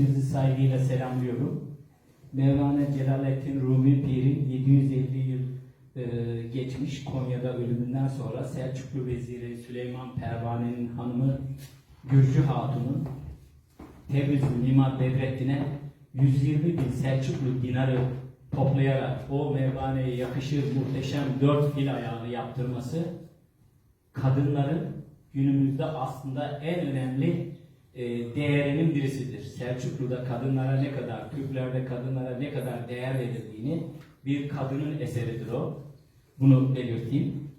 hepinizi saygıyla selamlıyorum. Mevlana Celaleddin Rumi Pir'in 750 yıl e, geçmiş Konya'da ölümünden sonra Selçuklu Veziri Süleyman Pervane'nin hanımı Gürcü Hatun'un Tebriz Mimar Bedrettin'e 120 bin Selçuklu dinarı toplayarak o Mevlane'ye yakışır muhteşem dört fil ayağını yaptırması kadınların günümüzde aslında en önemli değerinin birisidir. Selçuklu'da kadınlara ne kadar, Türklerde kadınlara ne kadar değer verildiğini bir kadının eseridir o. Bunu belirteyim.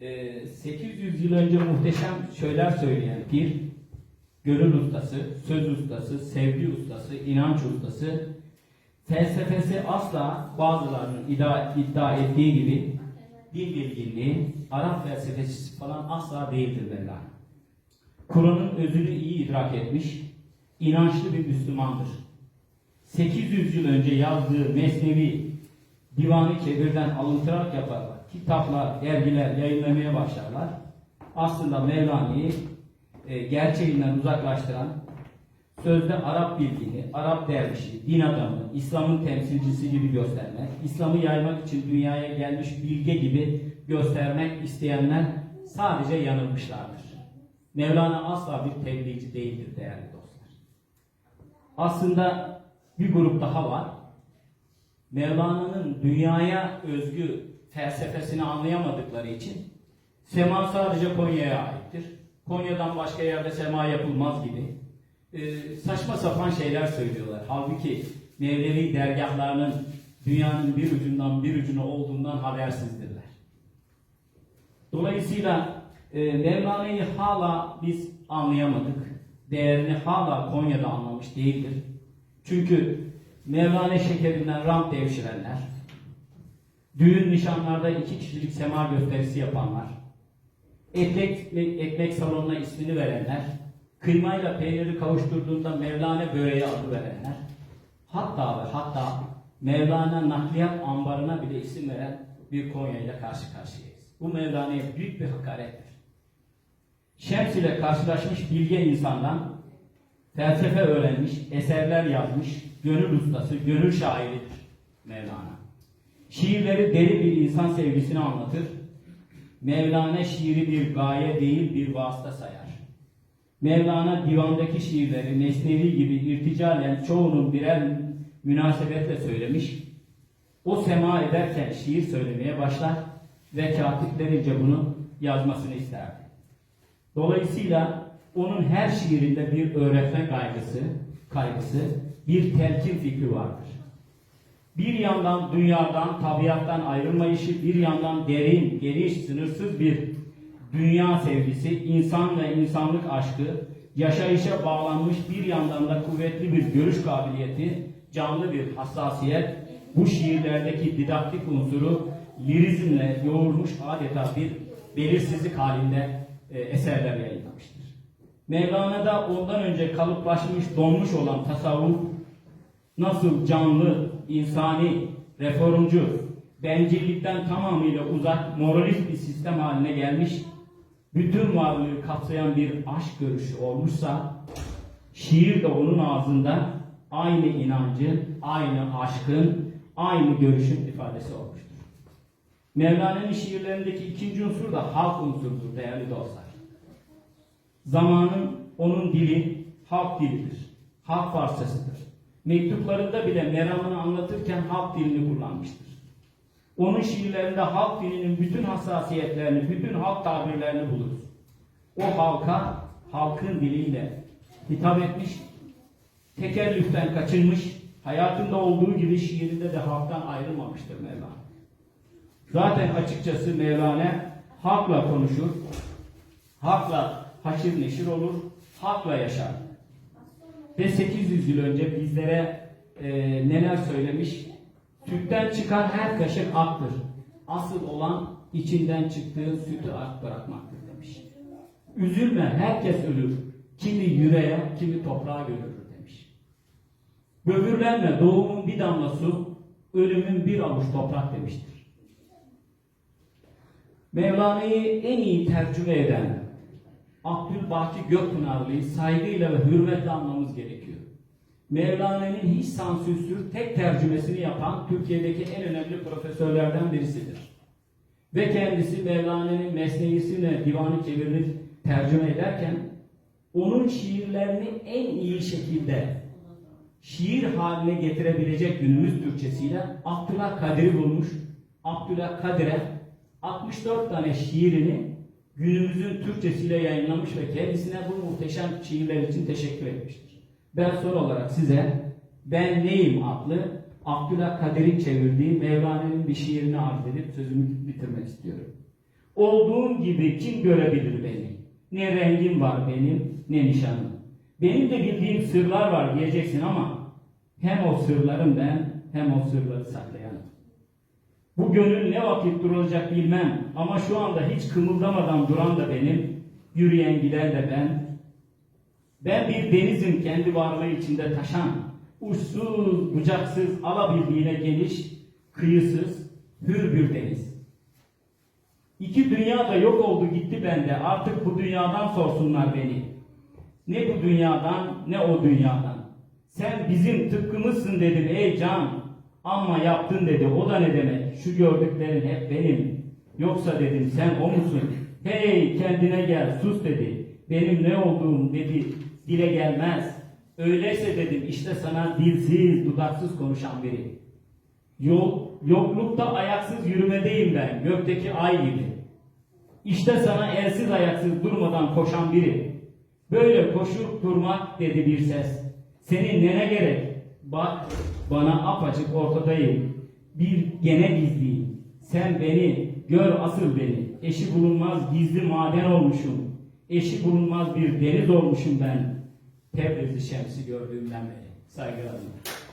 E, 800 yıl önce muhteşem şeyler söyleyen bir gönül ustası, söz ustası, sevgi ustası, inanç ustası, felsefesi asla bazılarının iddia, iddia ettiği gibi dil bilginliği, Arap felsefesi falan asla değildir Mevlana. Kur'an'ın özünü iyi idrak etmiş, inançlı bir Müslümandır. 800 yıl önce yazdığı Mesnevi, Divan-ı Kebir'den alıntılar yaparlar. Kitaplar, dergiler yayınlamaya başlarlar. Aslında Mevlana'yı e, gerçeğinden uzaklaştıran, sözde Arap bilgini, Arap dervişi, din adamı, İslam'ın temsilcisi gibi göstermek, İslam'ı yaymak için dünyaya gelmiş bilge gibi göstermek isteyenler sadece yanılmışlardır. Mevlana asla bir tebliğci değildir değerli dostlar. Aslında bir grup daha var. Mevlana'nın dünyaya özgü felsefesini anlayamadıkları için sema sadece Konya'ya aittir. Konya'dan başka yerde sema yapılmaz gibi e, saçma sapan şeyler söylüyorlar. Halbuki Mevlevi dergahlarının dünyanın bir ucundan bir ucuna olduğundan habersizdirler. Dolayısıyla e, Mevlana'yı hala biz anlayamadık. Değerini hala Konya'da anlamış değildir. Çünkü Mevlana şekerinden rant devşirenler, düğün nişanlarda iki kişilik sema gösterisi yapanlar, ekmek, ekmek salonuna ismini verenler, kıymayla peyniri kavuşturduğunda Mevlana böreği adı verenler, hatta ve hatta Mevlana nakliyat ambarına bile isim veren bir Konya ile karşı karşıyayız. Bu Mevlana'ya büyük bir hakarettir. Şems ile karşılaşmış bilge insandan felsefe öğrenmiş, eserler yazmış, gönül ustası, gönül şairidir Mevlana. Şiirleri deri bir insan sevgisini anlatır. Mevlana şiiri bir gaye değil bir vasıta sayar. Mevlana divandaki şiirleri Mesnevi gibi irticalen çoğunun birer münasebetle söylemiş. O sema ederken şiir söylemeye başlar ve katiplerince bunu yazmasını isterdi. Dolayısıyla onun her şiirinde bir öğretme kaygısı, kaygısı, bir telkin fikri vardır. Bir yandan dünyadan, tabiattan ayrılmayışı, bir yandan derin, geniş, sınırsız bir dünya sevgisi, insan ve insanlık aşkı, yaşayışa bağlanmış bir yandan da kuvvetli bir görüş kabiliyeti, canlı bir hassasiyet, bu şiirlerdeki didaktik unsuru lirizmle yoğurmuş adeta bir belirsizlik halinde e, eserler yayınlamıştır. Mevlana'da ondan önce kalıplaşmış, donmuş olan tasavvuf nasıl canlı, insani, reformcu, bencillikten tamamıyla uzak, moralist bir sistem haline gelmiş, bütün varlığı kapsayan bir aşk görüşü olmuşsa, şiir de onun ağzında aynı inancın, aynı aşkın, aynı görüşün ifadesi olmuştur. Mevlana'nın şiirlerindeki ikinci unsur da halk unsurudur değerli dostlar. Zamanın onun dili halk dilidir. Halk farsçasıdır. Mektuplarında bile meramını anlatırken halk dilini kullanmıştır. Onun şiirlerinde halk dilinin bütün hassasiyetlerini, bütün halk tabirlerini buluruz. O halka halkın diliyle hitap etmiş, tekellüften kaçınmış, hayatında olduğu gibi şiirinde de halktan ayrılmamıştır Mevlana. Zaten açıkçası Mevlana halkla konuşur, halkla haşir neşir olur, halkla yaşar. Ve 800 yıl önce bizlere e, neler söylemiş? Sütten çıkan her kaşık aktır. Asıl olan içinden çıktığı sütü ak bırakmaktır demiş. Üzülme herkes ölür. Kimi yüreğe, kimi toprağa götürür demiş. Böbürlenme doğumun bir damla su, ölümün bir avuç toprak demiştir. Mevlana'yı en iyi tercüme eden Abdülbaki Gökpınarlı'yı saygıyla ve hürmetle anmamız gerekiyor. Mevlana'nın hiç sansürsüz tek tercümesini yapan Türkiye'deki en önemli profesörlerden birisidir. Ve kendisi Mevlana'nın mesnevisine divanı çevirini tercüme ederken onun şiirlerini en iyi şekilde şiir haline getirebilecek günümüz Türkçesiyle Abdülhak Kadir'i bulmuş. Abdülhak Kadir'e 64 tane şiirini günümüzün Türkçesiyle yayınlamış ve kendisine bu muhteşem şiirler için teşekkür etmiştir. Ben son olarak size Ben Neyim adlı Abdülhak Kadir'in çevirdiği Mevlana'nın bir şiirini arz edip sözümü bitirmek istiyorum. Olduğum gibi kim görebilir beni? Ne rengim var benim, ne nişanım. Benim de bildiğim sırlar var diyeceksin ama hem o sırlarım ben, hem o sırları saklayanım. Bu gönül ne vakit durulacak bilmem ama şu anda hiç kımıldamadan duran da benim, yürüyen giden de ben. Ben bir denizim kendi varlığı içinde taşan, uçsuz, bucaksız, alabildiğine geniş, kıyısız, hür bir deniz. İki dünya da yok oldu gitti bende, artık bu dünyadan sorsunlar beni. Ne bu dünyadan ne o dünyadan. Sen bizim tıpkımızsın dedim ey can. Ama yaptın dedi o da ne demek? Şu gördüklerin hep benim. Yoksa dedim sen o musun? Hey kendine gel sus dedi. Benim ne olduğum dedi dile gelmez. Öyleyse dedim işte sana dilsiz dudaksız konuşan biri. Yol, yoklukta ayaksız yürümedeyim ben gökteki ay gibi. İşte sana elsiz ayaksız durmadan koşan biri. Böyle koşup durmak dedi bir ses. Senin nene gerek? Bak bana apaçık ortadayım. Bir gene gizliyim. Sen beni gör asıl beni. Eşi bulunmaz gizli maden olmuşum. Eşi bulunmaz bir deniz olmuşum ben. Tebrizli şemsi gördüğümden beri. Saygılarımla.